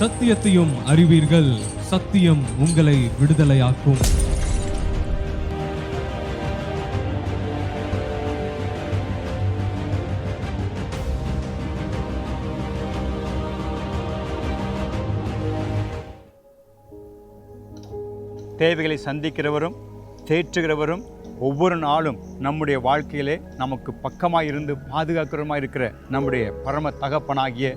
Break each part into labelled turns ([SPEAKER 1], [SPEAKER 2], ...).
[SPEAKER 1] சத்தியத்தையும் அறிவீர்கள். சத்தியம் உங்களை விடுதலையாக்கும்.
[SPEAKER 2] தேவைகளை சந்திக்கிறவரும் தேற்றுகிறவரும் ஒவ்வொரு நாளும் நம்முடைய வாழ்க்கையிலே நமக்கு பக்கமாக இருந்து பாதுகாக்கிறவமாக இருக்கிற நம்முடைய பரம தகப்பனாகிய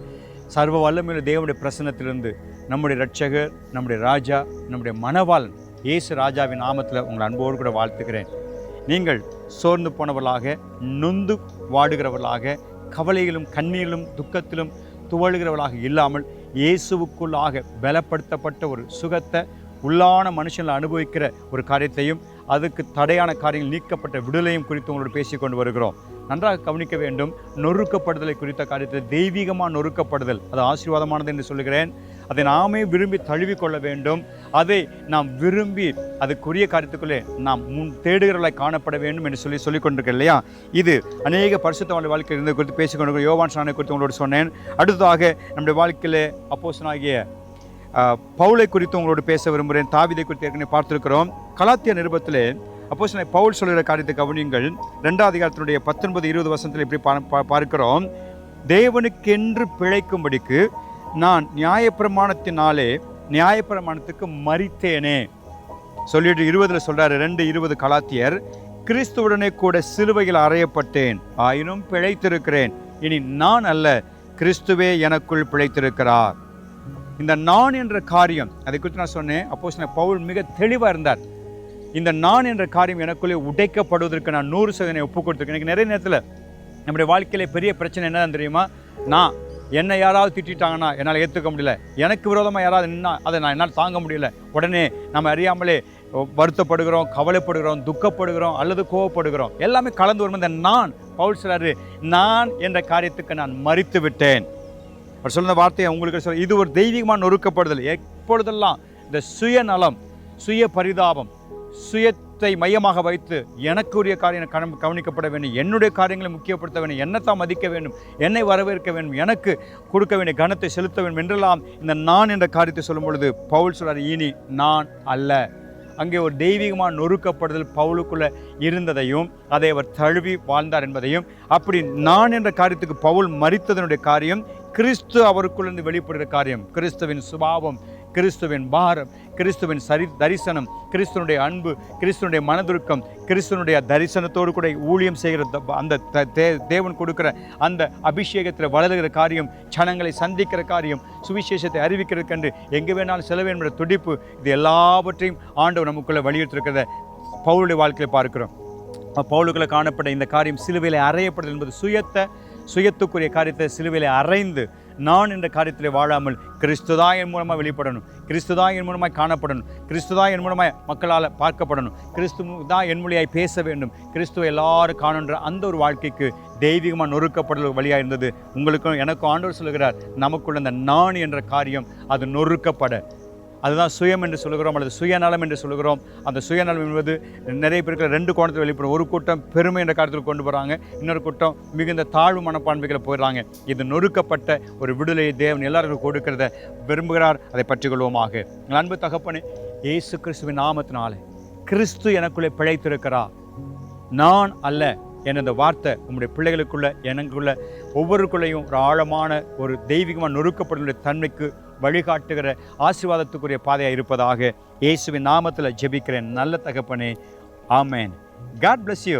[SPEAKER 2] சர்வ வல்லமையுள்ள தேவனுடைய பிரசன்னத்திலிருந்து நம்முடைய ரட்சகர் நம்முடைய ராஜா நம்முடைய மனவாளன் இயேசு ராஜாவின் நாமத்தில் உங்களை அன்போடு கூட வாழ்த்துக்கிறேன் நீங்கள் சோர்ந்து போனவர்களாக நொந்து வாடுகிறவர்களாக கவலையிலும் கண்ணீரிலும் துக்கத்திலும் துவழுகிறவர்களாக இல்லாமல் இயேசுவுக்குள்ளாக பலப்படுத்தப்பட்ட ஒரு சுகத்தை உள்ளான மனுஷனில் அனுபவிக்கிற ஒரு காரியத்தையும் அதுக்கு தடையான காரியங்கள் நீக்கப்பட்ட விடுதலையும் குறித்து உங்களோடு பேசிக்கொண்டு வருகிறோம். நன்றாக கவனிக்க வேண்டும். நொறுக்கப்படுதலை குறித்த காரியத்தில் தெய்வீகமாக நொறுக்கப்படுதல். அது ஆசீர்வாதமானது என்று சொல்லுகிறேன். அதை நாமே விரும்பி தழுவிக்கொள்ள வேண்டும். அதை நாம் விரும்பி அதுக்குரிய காரியத்துக்குள்ளே நாம் முன் தேடுகிறவர்களாய் காணப்பட வேண்டும் என்று சொல்லி சொல்லிக் கொண்டிருக்கேன் இல்லையா? இது அநேக பரிசுத்த வாழ்க்கையில் இருந்து குறித்து பேசிக்கொண்டு யோவான் சாணை குறித்து உங்களோடு சொன்னேன். அடுத்ததாக நம்முடைய வாழ்க்கையிலே அப்போசனாகிய ஆஹ், பவுலை குறித்து உங்களோடு பேச விரும்புகிறேன். தாவிதை குறித்து ஏற்கனவே பார்த்துருக்கிறோம். கலாத்திய நிருபத்தில் அப்போ பவுல் சொல்கிற காரியத்தை கவனியுங்கள். ரெண்டாவது அதிகாரத்தினுடைய பத்தொன்பது இருபது வருஷத்தில் இப்படி பா- பார்க்கிறோம். தேவனுக்கென்று பிழைக்கும்படிக்கு நான் நியாயப்பிரமாணத்தினாலே நியாயப்பிரமாணத்துக்கு மறித்தேனே. சொல்லிட்டு இருபதில் சொல்கிறார் ரெண்டு இருபது கலாத்தியர் கிறிஸ்துவுடனே கூட சிலுவையில் அறையப்பட்டேன் ஆயினும் பிழைத்திருக்கிறேன். இனி நான் அல்ல கிறிஸ்துவே எனக்குள் பிழைத்திருக்கிறார். இந்த நான் என்ற காரியம் அதை குறித்து நான் சொன்னேன் அப்போ பவுல் மிக தெளிவாக இருந்தார். இந்த நான் என்ற காரியம் எனக்குள்ளே உடைக்கப்படுவதற்கு நான் நூறு சதவீதம் ஒப்பு கொடுத்துருக்கேன். எனக்கு நிறைய நேரத்தில் நம்முடைய வாழ்க்கையில் பெரிய பிரச்சனை என்னதான் தெரியுமா? நான் என்னை யாராவது திட்டிட்டாங்கன்னா என்னால் ஏற்றுக்க முடியல. எனக்கு விரோதமாக யாராவது நின்னா அதை நான் என்னால் தாங்க முடியல. உடனே நம்ம அறியாமலே வருத்தப்படுகிறோம் கவலைப்படுகிறோம் துக்கப்படுகிறோம் அல்லது கோவப்படுகிறோம். எல்லாமே கலந்து வரும் இந்த நான் பவுல் சொல்றாரு நான் என்ற காரியத்துக்கு நான் மறித்து விட்டேன். அவர் சொன்ன வார்த்தையை உங்களுக்கு சொல்ல இது ஒரு தெய்வீகமான நொறுக்கப்படுதல். எப்பொழுதெல்லாம் இந்த சுயநலம் சுய பரிதாபம் சுயத்தை மையமாக வைத்து எனக்குரிய காரியம் கவனம் கவனிக்கப்பட வேண்டும். என்னுடைய காரியங்களை முக்கியப்படுத்த வேண்டும். என்னத்தான் மதிக்க வேண்டும். என்னை வரவேற்க வேண்டும். எனக்கு கொடுக்க வேண்டிய கனத்தை செலுத்த வேண்டும் என்றெல்லாம் இந்த நான் என்ற காரியத்தை சொல்லும் பொழுது பவுல் சொல்கிறார் இனி நான் அல்ல. அங்கே ஒரு தெய்வீகமாக நொறுக்கப்படுதல் பவுலுக்குள்ளே இருந்ததையும் அதை அவர் தழுவி வாழ்ந்தார் என்பதையும் அப்படி நான் என்ற காரியத்துக்கு பவுல் மறித்ததனுடைய காரியம் கிறிஸ்து அவருக்குள்ளிருந்து வெளிப்படுகிற காரியம் கிறிஸ்துவின் சுபாவம் கிறிஸ்துவின் பாரம் கிறிஸ்துவின் சரி தரிசனம் கிறிஸ்துவனுடைய அன்பு கிறிஸ்துவனுடைய மனதுருக்கம் கிறிஸ்துவனுடைய தரிசனத்தோடு கூட ஊழியம் செய்கிற த- அந்த த- தே- தேவன் கொடுக்குற அந்த அபிஷேகத்தில் வளருகிற காரியம் ஜனங்களை சந்திக்கிற காரியம் சுவிசேஷத்தை அறிவிக்கிறதுக்கென்று எங்கே வேணாலும் செல்ல வேண்டும் என்ற துடிப்பு இது எல்லாவற்றையும் ஆண்டவர் நமக்குள்ளே வலியுறுத்திருக்கிறத பவுளுடைய வாழ்க்கையில் பார்க்கிறோம். பவுலுக்குள்ள காணப்பட்ட இந்த காரியம் சிலுவையில் அறையப்படுதல் என்பது சுயத்தை சுயத்துக்குரிய காரியத்தை சிலுவையில் அறைந்து நான் என்ற காரியத்தில் வாழாமல் கிறிஸ்துதா என் மூலமாக வெளிப்படணும். கிறிஸ்துதா என் மூலமாக காணப்படணும். கிறிஸ்துதா என் மூலமாக மக்களால் பார்க்கப்படணும். கிறிஸ்து தான் என் மொழியாய் பேச வேண்டும். கிறிஸ்துவ எல்லாரும் காணுன்ற அந்த ஒரு வாழ்க்கைக்கு தெய்வீகமாக நொறுக்கப்படுதல் வழியாக இருந்தது. உங்களுக்கும் எனக்கும் ஆண்டவர் சொல்லுகிறார் நமக்குள்ள இந்த நான் என்ற காரியம் அது நொறுக்கப்பட. அதுதான் சுயம் என்று சொல்லுகிறோம் அல்லது சுயநலம் என்று சொல்லுகிறோம். அந்த சுயநலம் என்பது நிறைய பேருக்கு ரெண்டு கோணத்தில் வெளிப்படும். ஒரு கூட்டம் பெருமை என்ற காரியத்தில் கொண்டு போகிறாங்க இன்னொரு கூட்டம் மிகுந்த தாழ்வு மனப்பான்மைகளை போயிடுறாங்க. இது நொறுக்கப்பட்ட ஒரு விடுதலையை தேவன் எல்லாருக்கும் கொடுக்கிறத விரும்புகிறார். அதை பற்றிக்கொள்வோமாக. கொள்வோமாக அன்பு தகப்பனே இயேசு கிறிஸ்துவின் நாமத்தினாலே கிறிஸ்து எனக்குள்ளே பிழைத்திருக்கிறா நான் அல்ல என இந்த வார்த்தை உங்களுடைய பிள்ளைகளுக்குள்ள எனக்குள்ள ஒவ்வொருக்குள்ளேயும் ஒரு ஆழமான ஒரு தெய்வீகமாக நொறுக்கப்படுகிற தன்மைக்கு வழிகாட்டுகிற ஆசீர்வாதத்துக்குரிய பாதையாக இருப்பதாக இயேசுவின் நாமத்தில் ஜெபிக்கிறேன். நல்ல தகப்பனே. ஆமேன். God bless you